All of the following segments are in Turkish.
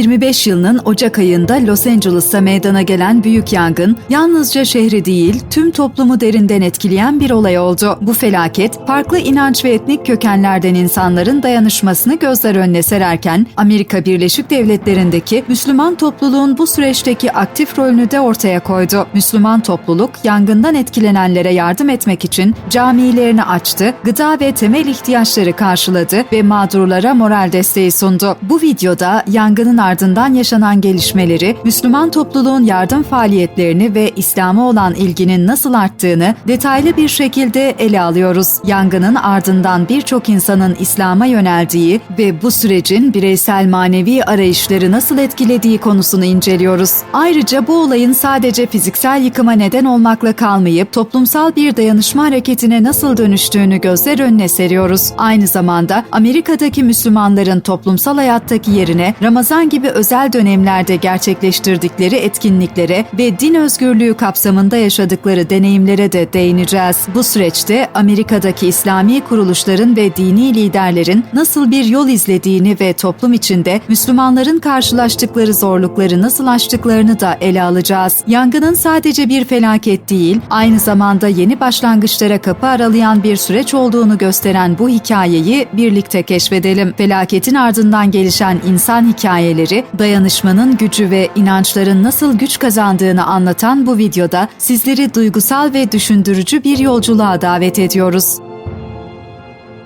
2025 yılının Ocak ayında Los Angeles'ta meydana gelen büyük yangın, yalnızca şehri değil, tüm toplumu derinden etkileyen bir olay oldu. Bu felaket, farklı inanç ve etnik kökenlerden insanların dayanışmasını gözler önüne sererken, Amerika Birleşik Devletleri'ndeki Müslüman topluluğun bu süreçteki aktif rolünü de ortaya koydu. Müslüman topluluk, yangından etkilenenlere yardım etmek için camilerini açtı, gıda ve temel ihtiyaçları karşıladı ve mağdurlara moral desteği sundu. Bu videoda yangının ardından yaşanan gelişmeleri, Müslüman topluluğun yardım faaliyetlerini ve İslam'a olan ilginin nasıl arttığını detaylı bir şekilde ele alıyoruz. Yangının ardından birçok insanın İslam'a yöneldiği ve bu sürecin bireysel manevi arayışları nasıl etkilediği konusunu inceliyoruz. Ayrıca bu olayın sadece fiziksel yıkıma neden olmakla kalmayıp toplumsal bir dayanışma hareketine nasıl dönüştüğünü gözler önüne seriyoruz. Aynı zamanda Amerika'daki Müslümanların toplumsal hayattaki yerine Ramazan gibi özel dönemlerde gerçekleştirdikleri etkinliklere ve din özgürlüğü kapsamında yaşadıkları deneyimlere de değineceğiz. Bu süreçte Amerika'daki İslami kuruluşların ve dini liderlerin nasıl bir yol izlediğini ve toplum içinde Müslümanların karşılaştıkları zorlukları nasıl aştıklarını da ele alacağız. Yangının sadece bir felaket değil, aynı zamanda yeni başlangıçlara kapı aralayan bir süreç olduğunu gösteren bu hikayeyi birlikte keşfedelim. Felaketin ardından gelişen insan hikayeleri, dayanışmanın gücü ve inançların nasıl güç kazandığını anlatan bu videoda sizleri duygusal ve düşündürücü bir yolculuğa davet ediyoruz.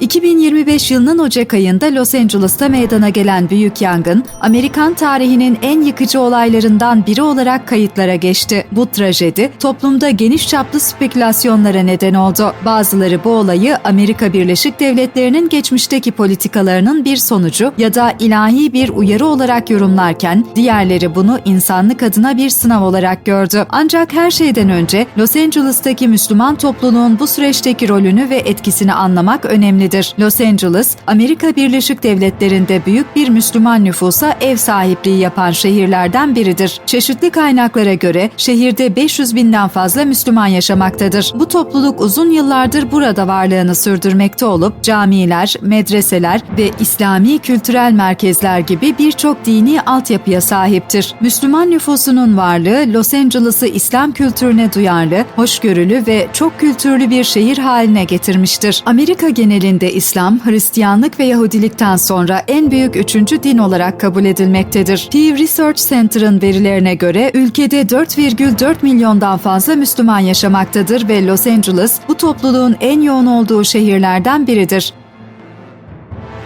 2025 yılının Ocak ayında Los Angeles'ta meydana gelen büyük yangın, Amerikan tarihinin en yıkıcı olaylarından biri olarak kayıtlara geçti. Bu trajedi toplumda geniş çaplı spekülasyonlara neden oldu. Bazıları bu olayı Amerika Birleşik Devletleri'nin geçmişteki politikalarının bir sonucu ya da ilahi bir uyarı olarak yorumlarken, diğerleri bunu insanlık adına bir sınav olarak gördü. Ancak her şeyden önce Los Angeles'taki Müslüman topluluğun bu süreçteki rolünü ve etkisini anlamak önemlidir. Los Angeles, Amerika Birleşik Devletleri'nde büyük bir Müslüman nüfusa ev sahipliği yapan şehirlerden biridir. Çeşitli kaynaklara göre şehirde 500 binden fazla Müslüman yaşamaktadır. Bu topluluk uzun yıllardır burada varlığını sürdürmekte olup camiler, medreseler ve İslami kültürel merkezler gibi birçok dini altyapıya sahiptir. Müslüman nüfusunun varlığı Los Angeles'ı İslam kültürüne duyarlı, hoşgörülü ve çok kültürlü bir şehir haline getirmiştir. Amerika genelinde İslam, Hristiyanlık ve Yahudilikten sonra en büyük üçüncü din olarak kabul edilmektedir. Pew Research Center'ın verilerine göre ülkede 4,4 milyondan fazla Müslüman yaşamaktadır ve Los Angeles bu topluluğun en yoğun olduğu şehirlerden biridir.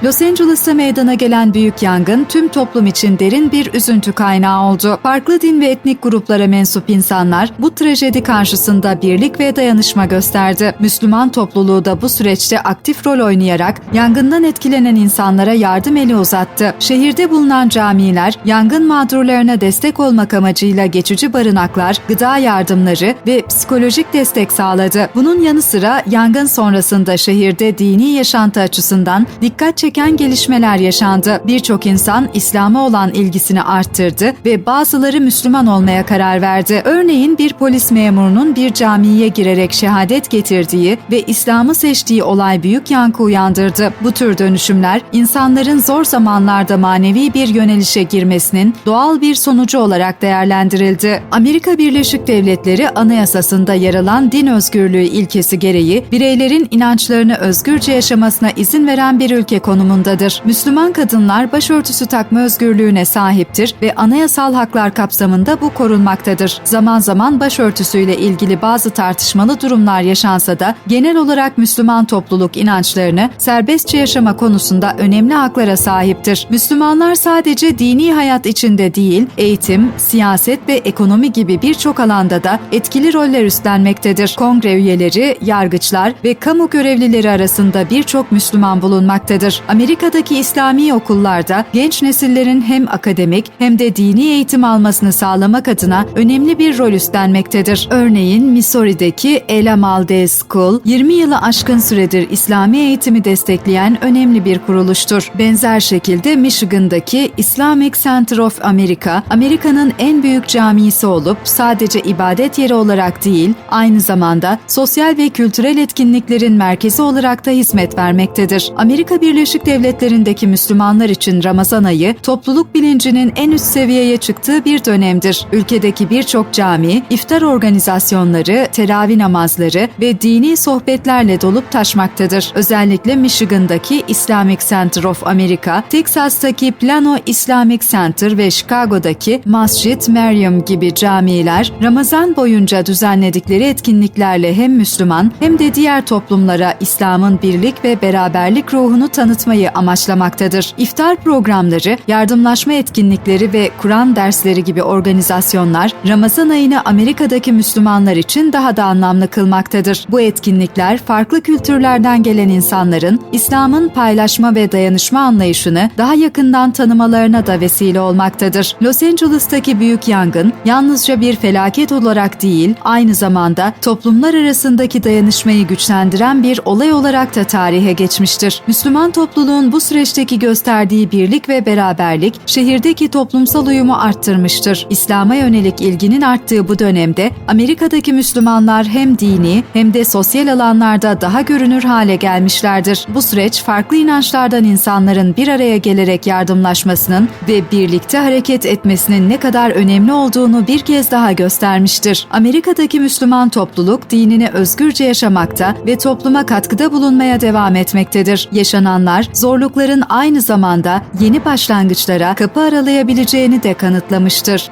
Los Angeles'ta meydana gelen büyük yangın tüm toplum için derin bir üzüntü kaynağı oldu. Farklı din ve etnik gruplara mensup insanlar bu trajedi karşısında birlik ve dayanışma gösterdi. Müslüman topluluğu da bu süreçte aktif rol oynayarak yangından etkilenen insanlara yardım eli uzattı. Şehirde bulunan camiler yangın mağdurlarına destek olmak amacıyla geçici barınaklar, gıda yardımları ve psikolojik destek sağladı. Bunun yanı sıra yangın sonrasında şehirde dini yaşantı açısından dikkat çeken gelişmeler yaşandı. Birçok insan İslam'a olan ilgisini arttırdı ve bazıları Müslüman olmaya karar verdi. Örneğin bir polis memurunun bir camiye girerek şehadet getirdiği ve İslam'ı seçtiği olay büyük yankı uyandırdı. Bu tür dönüşümler insanların zor zamanlarda manevi bir yönelişe girmesinin doğal bir sonucu olarak değerlendirildi. Amerika Birleşik Devletleri Anayasası'nda yer alan din özgürlüğü ilkesi gereği bireylerin inançlarını özgürce yaşamasına izin veren bir ülke konumundadır. Müslüman kadınlar başörtüsü takma özgürlüğüne sahiptir ve anayasal haklar kapsamında bu korunmaktadır. Zaman zaman başörtüsüyle ilgili bazı tartışmalı durumlar yaşansa da genel olarak Müslüman topluluk inançlarını serbestçe yaşama konusunda önemli haklara sahiptir. Müslümanlar sadece dini hayat içinde değil, eğitim, siyaset ve ekonomi gibi birçok alanda da etkili roller üstlenmektedir. Kongre üyeleri, yargıçlar ve kamu görevlileri arasında birçok Müslüman bulunmaktadır. Amerika'daki İslami okullarda genç nesillerin hem akademik hem de dini eğitim almasını sağlamak adına önemli bir rol üstlenmektedir. Örneğin Missouri'deki El Amalde School 20 yılı aşkın süredir İslami eğitimi destekleyen önemli bir kuruluştur. Benzer şekilde Michigan'daki Islamic Center of America, Amerika'nın en büyük camisi olup sadece ibadet yeri olarak değil, aynı zamanda sosyal ve kültürel etkinliklerin merkezi olarak da hizmet vermektedir. Amerika Birleşik Birleşik Devletleri'ndeki Müslümanlar için Ramazan ayı topluluk bilincinin en üst seviyeye çıktığı bir dönemdir. Ülkedeki birçok cami, iftar organizasyonları, teravih namazları ve dini sohbetlerle dolup taşmaktadır. Özellikle Michigan'daki Islamic Center of America, Texas'taki Plano Islamic Center ve Chicago'daki Masjid Meryem gibi camiler Ramazan boyunca düzenledikleri etkinliklerle hem Müslüman hem de diğer toplumlara İslam'ın birlik ve beraberlik ruhunu tanıtmayı amaçlamaktadır. İftar programları, yardımlaşma etkinlikleri ve Kur'an dersleri gibi organizasyonlar Ramazan ayını Amerika'daki Müslümanlar için daha da anlamlı kılmaktadır. Bu etkinlikler farklı kültürlerden gelen insanların İslam'ın paylaşma ve dayanışma anlayışını daha yakından tanımalarına da vesile olmaktadır. Los Angeles'taki büyük yangın yalnızca bir felaket olarak değil, aynı zamanda toplumlar arasındaki dayanışmayı güçlendiren bir olay olarak da tarihe geçmiştir. Müslüman topluluğun bu süreçteki gösterdiği birlik ve beraberlik şehirdeki toplumsal uyumu arttırmıştır. İslam'a yönelik ilginin arttığı bu dönemde Amerika'daki Müslümanlar hem dini hem de sosyal alanlarda daha görünür hale gelmişlerdir. Bu süreç farklı inançlardan insanların bir araya gelerek yardımlaşmasının ve birlikte hareket etmesinin ne kadar önemli olduğunu bir kez daha göstermiştir. Amerika'daki Müslüman topluluk dinini özgürce yaşamakta ve topluma katkıda bulunmaya devam etmektedir. Yaşananlar zorlukların aynı zamanda yeni başlangıçlara kapı aralayabileceğini de kanıtlamıştır.